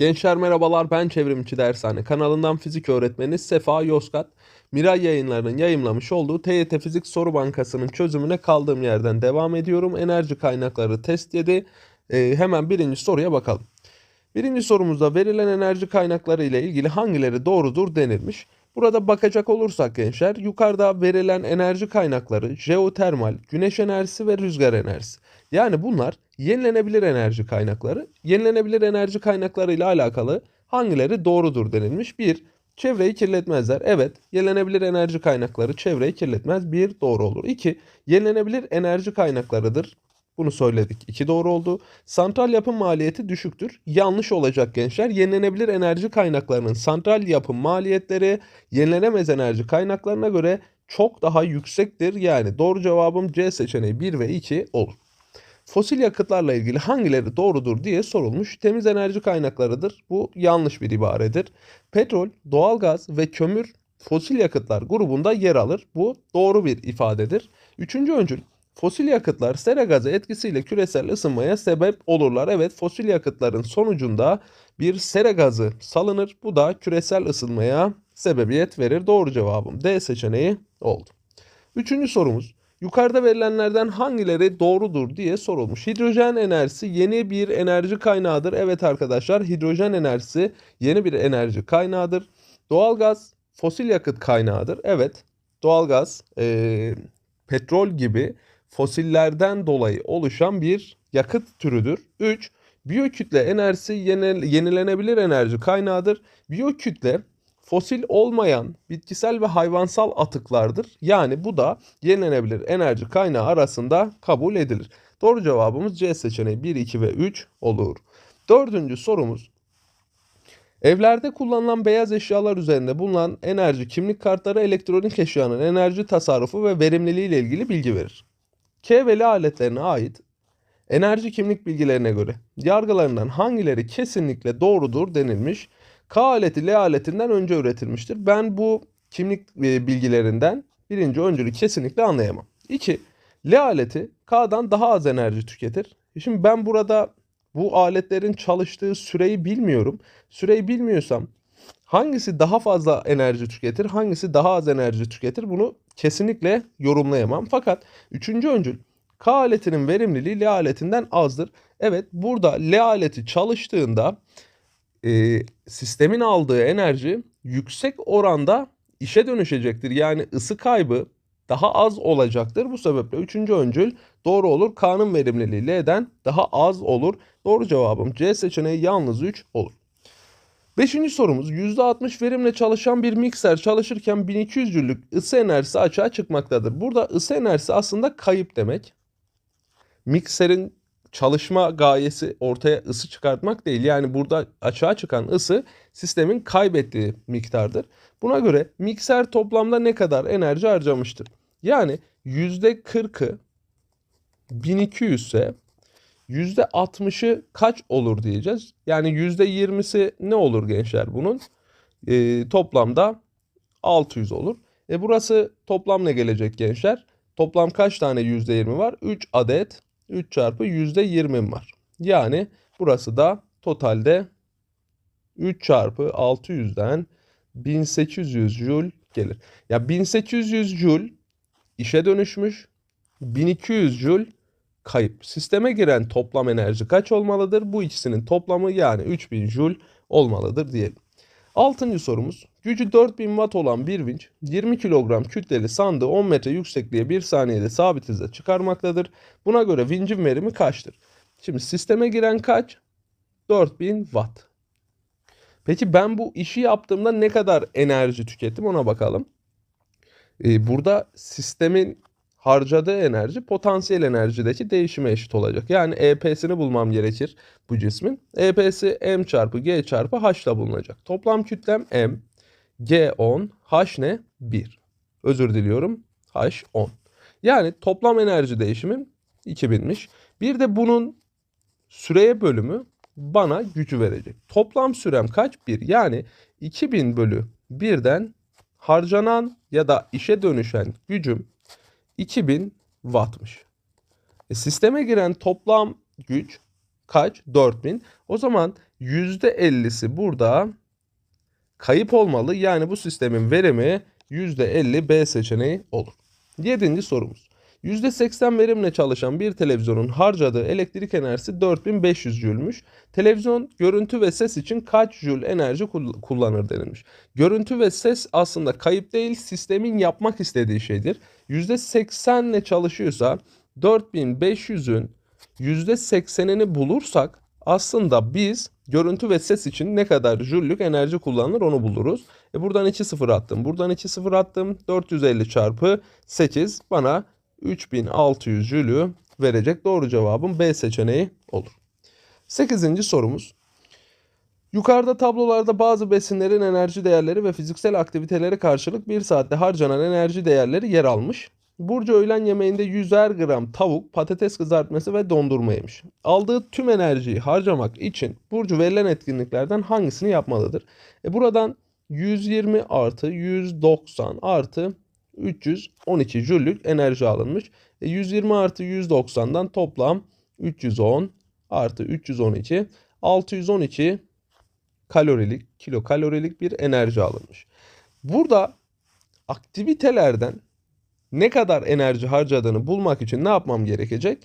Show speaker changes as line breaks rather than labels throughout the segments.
Gençler merhabalar ben Çevrimçi Dershane kanalından fizik öğretmeni Sefa Yozgat. Miray yayınlarının yayımlamış olduğu TYT Fizik Soru Bankası'nın çözümüne kaldığım yerden devam ediyorum. Enerji kaynakları test 7. Ee, hemen birinci soruya bakalım. Birinci sorumuzda verilen enerji kaynakları ile ilgili hangileri doğrudur denilmiş. Burada bakacak olursak gençler yukarıda verilen enerji kaynakları jeotermal, güneş enerjisi ve rüzgar enerjisi. Yani bunlar yenilenebilir enerji kaynakları. Yenilenebilir enerji kaynakları ile alakalı hangileri doğrudur denilmiş. 1. Çevreyi kirletmezler. Evet, yenilenebilir enerji kaynakları çevreyi kirletmez. 1 doğru olur. 2. Yenilenebilir enerji kaynaklarıdır. Bunu söyledik. 2 doğru oldu. Santral yapım maliyeti düşüktür. Yanlış olacak gençler. Yenilenebilir enerji kaynaklarının santral yapım maliyetleri yenilenemez enerji kaynaklarına göre çok daha yüksektir. Yani doğru cevabım C seçeneği 1 ve 2 olur. Fosil yakıtlarla ilgili hangileri doğrudur diye sorulmuş. Temiz enerji kaynaklarıdır. Bu yanlış bir ibaredir. Petrol, doğalgaz ve kömür fosil yakıtlar grubunda yer alır. Bu doğru bir ifadedir. Üçüncü öncül. Fosil yakıtlar sera gazı etkisiyle küresel ısınmaya sebep olurlar. Evet fosil yakıtların sonucunda bir sera gazı salınır. Bu da küresel ısınmaya sebebiyet verir. Doğru cevabım D seçeneği oldu. Üçüncü sorumuz. Yukarıda verilenlerden hangileri doğrudur diye sorulmuş. Hidrojen enerjisi yeni bir enerji kaynağıdır. Evet arkadaşlar hidrojen enerjisi yeni bir enerji kaynağıdır. Doğalgaz fosil yakıt kaynağıdır. Evet doğalgaz e, petrol gibi fosillerden dolayı oluşan bir yakıt türüdür. 3. Biyokütle enerjisi yenilenebilir enerji kaynağıdır. Biyokütle fosil olmayan bitkisel ve hayvansal atıklardır. Yani bu da yenilenebilir enerji kaynağı arasında kabul edilir. Doğru cevabımız C seçeneği 1, 2 ve 3 olur. Dördüncü sorumuz. Evlerde kullanılan beyaz eşyalar üzerinde bulunan enerji kimlik kartları elektronik eşyanın enerji tasarrufu ve verimliliği ile ilgili bilgi verir. K ve L aletlerine ait enerji kimlik bilgilerine göre yargılarından hangileri kesinlikle doğrudur denilmiş. K aleti L aletinden önce üretilmiştir. Ben bu kimlik e, bilgilerinden birinci öncülü kesinlikle anlayamam. 2. L aleti K'dan daha az enerji tüketir. Şimdi ben burada bu aletlerin çalıştığı süreyi bilmiyorum. Süreyi bilmiyorsam hangisi daha fazla enerji tüketir, hangisi daha az enerji tüketir bunu kesinlikle yorumlayamam. Fakat üçüncü öncül K aletinin verimliliği L aletinden azdır. Evet burada L aleti çalıştığında e, sistemin aldığı enerji yüksek oranda işe dönüşecektir. Yani ısı kaybı daha az olacaktır. Bu sebeple üçüncü öncül doğru olur. K'nın verimliliği L'den daha az olur. Doğru cevabım C seçeneği yalnız 3 olur. Beşinci sorumuz %60 verimle çalışan bir mikser çalışırken 1200'lük ısı enerjisi açığa çıkmaktadır. Burada ısı enerjisi aslında kayıp demek. Mikserin çalışma gayesi ortaya ısı çıkartmak değil. Yani burada açığa çıkan ısı sistemin kaybettiği miktardır. Buna göre mikser toplamda ne kadar enerji harcamıştır? Yani %40'ı 1200 ise %60'ı kaç olur diyeceğiz. Yani %20'si ne olur gençler bunun? E, toplamda 600 olur. E burası toplam ne gelecek gençler? Toplam kaç tane %20 var? 3 adet 3 çarpı %20 var. Yani burası da totalde 3 çarpı 600'den 1800 joule gelir. Ya 1800 joule işe dönüşmüş. 1200 joule kayıp. Sisteme giren toplam enerji kaç olmalıdır? Bu ikisinin toplamı yani 3000 joule olmalıdır diyelim. Altıncı sorumuz. Gücü 4000 watt olan bir vinç 20 kilogram kütleli sandığı 10 metre yüksekliğe 1 saniyede sabit hızla çıkarmaktadır. Buna göre vincin verimi kaçtır? Şimdi sisteme giren kaç? 4000 watt. Peki ben bu işi yaptığımda ne kadar enerji tükettim ona bakalım. Ee, burada sistemin harcadığı enerji potansiyel enerjideki değişime eşit olacak. Yani EP'sini bulmam gerekir bu cismin. EP'si m çarpı g çarpı h ile bulunacak. Toplam kütlem m, g 10, h ne? 1. Özür diliyorum. h 10. Yani toplam enerji değişimim 2000'miş. Bir de bunun süreye bölümü bana gücü verecek. Toplam sürem kaç? 1. Yani 2000 bölü 1'den harcanan ya da işe dönüşen gücüm 2000 wattmış. E, sisteme giren toplam güç kaç? 4000. O zaman %50'si burada kayıp olmalı. Yani bu sistemin verimi %50 B seçeneği olur. Yedinci sorumuz. %80 verimle çalışan bir televizyonun harcadığı elektrik enerjisi 4500 jülmüş. Televizyon görüntü ve ses için kaç jül enerji kull- kullanır denilmiş. Görüntü ve ses aslında kayıp değil sistemin yapmak istediği şeydir. %80 ile çalışıyorsa 4500'ün %80'ini bulursak aslında biz görüntü ve ses için ne kadar jüllük enerji kullanılır onu buluruz. E buradan 2 sıfır attım. Buradan 2 sıfır attım. 450 çarpı 8 bana 3600 jülü verecek. Doğru cevabım B seçeneği olur. 8. sorumuz. Yukarıda tablolarda bazı besinlerin enerji değerleri ve fiziksel aktivitelere karşılık bir saatte harcanan enerji değerleri yer almış. Burcu öğlen yemeğinde 100'er gram tavuk, patates kızartması ve dondurma yemiş. Aldığı tüm enerjiyi harcamak için Burcu verilen etkinliklerden hangisini yapmalıdır? E buradan 120 artı 190 artı 312 jüllük enerji alınmış. E 120 artı 190'dan toplam 310 artı 312 612 kalorilik, kilokalorilik bir enerji alınmış. Burada aktivitelerden ne kadar enerji harcadığını bulmak için ne yapmam gerekecek?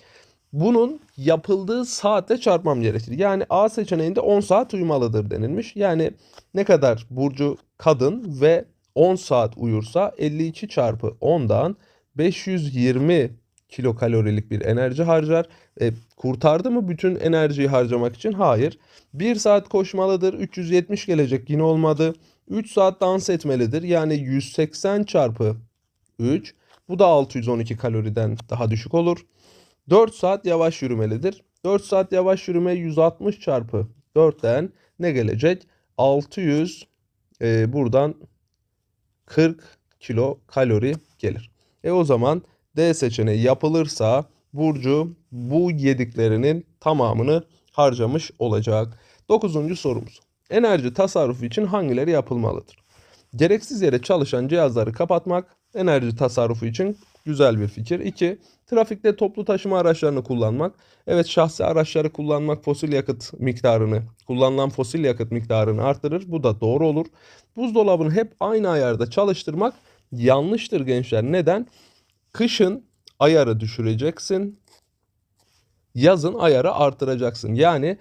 Bunun yapıldığı saatte çarpmam gerekir. Yani A seçeneğinde 10 saat uyumalıdır denilmiş. Yani ne kadar Burcu kadın ve 10 saat uyursa 52 çarpı 10'dan 520 kilokalorilik bir enerji harcar. E, kurtardı mı bütün enerjiyi harcamak için? Hayır. 1 saat koşmalıdır. 370 gelecek yine olmadı. 3 saat dans etmelidir. Yani 180 çarpı 3. Bu da 612 kaloriden daha düşük olur. 4 saat yavaş yürümelidir. 4 saat yavaş yürüme 160 çarpı 4'ten ne gelecek? 600 e, buradan 40 kilo kalori gelir. E o zaman D seçeneği yapılırsa Burcu bu yediklerinin tamamını harcamış olacak. Dokuzuncu sorumuz. Enerji tasarrufu için hangileri yapılmalıdır? Gereksiz yere çalışan cihazları kapatmak enerji tasarrufu için güzel bir fikir. 2. Trafikte toplu taşıma araçlarını kullanmak. Evet şahsi araçları kullanmak fosil yakıt miktarını, kullanılan fosil yakıt miktarını artırır. Bu da doğru olur. Buzdolabını hep aynı ayarda çalıştırmak yanlıştır gençler. Neden? Kışın ayarı düşüreceksin. Yazın ayarı artıracaksın. Yani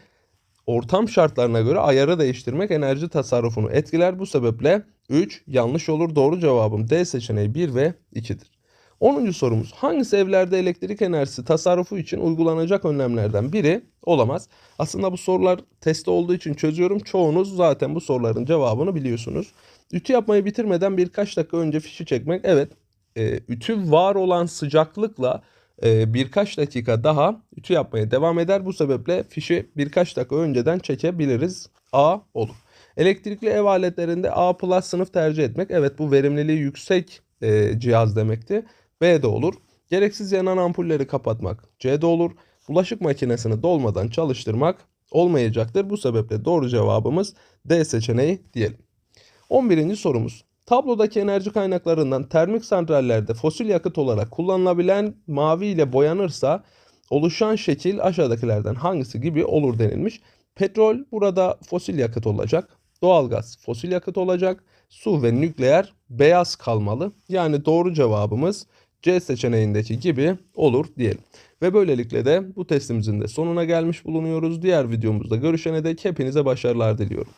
ortam şartlarına göre ayarı değiştirmek enerji tasarrufunu etkiler. Bu sebeple 3 yanlış olur. Doğru cevabım D seçeneği 1 ve 2'dir. 10. sorumuz hangisi evlerde elektrik enerjisi tasarrufu için uygulanacak önlemlerden biri olamaz? Aslında bu sorular testi olduğu için çözüyorum. Çoğunuz zaten bu soruların cevabını biliyorsunuz. Ütü yapmayı bitirmeden birkaç dakika önce fişi çekmek. Evet e, ütü var olan sıcaklıkla birkaç dakika daha ütü yapmaya devam eder. Bu sebeple fişi birkaç dakika önceden çekebiliriz. A olur. Elektrikli ev aletlerinde A plus sınıf tercih etmek. Evet bu verimliliği yüksek e, cihaz demekti. B de olur. Gereksiz yanan ampulleri kapatmak. C de olur. Bulaşık makinesini dolmadan çalıştırmak olmayacaktır. Bu sebeple doğru cevabımız D seçeneği diyelim. 11. sorumuz. Tablodaki enerji kaynaklarından termik santrallerde fosil yakıt olarak kullanılabilen mavi ile boyanırsa oluşan şekil aşağıdakilerden hangisi gibi olur denilmiş. Petrol burada fosil yakıt olacak. Doğalgaz fosil yakıt olacak. Su ve nükleer beyaz kalmalı. Yani doğru cevabımız C seçeneğindeki gibi olur diyelim. Ve böylelikle de bu testimizin de sonuna gelmiş bulunuyoruz. Diğer videomuzda görüşene dek hepinize başarılar diliyorum.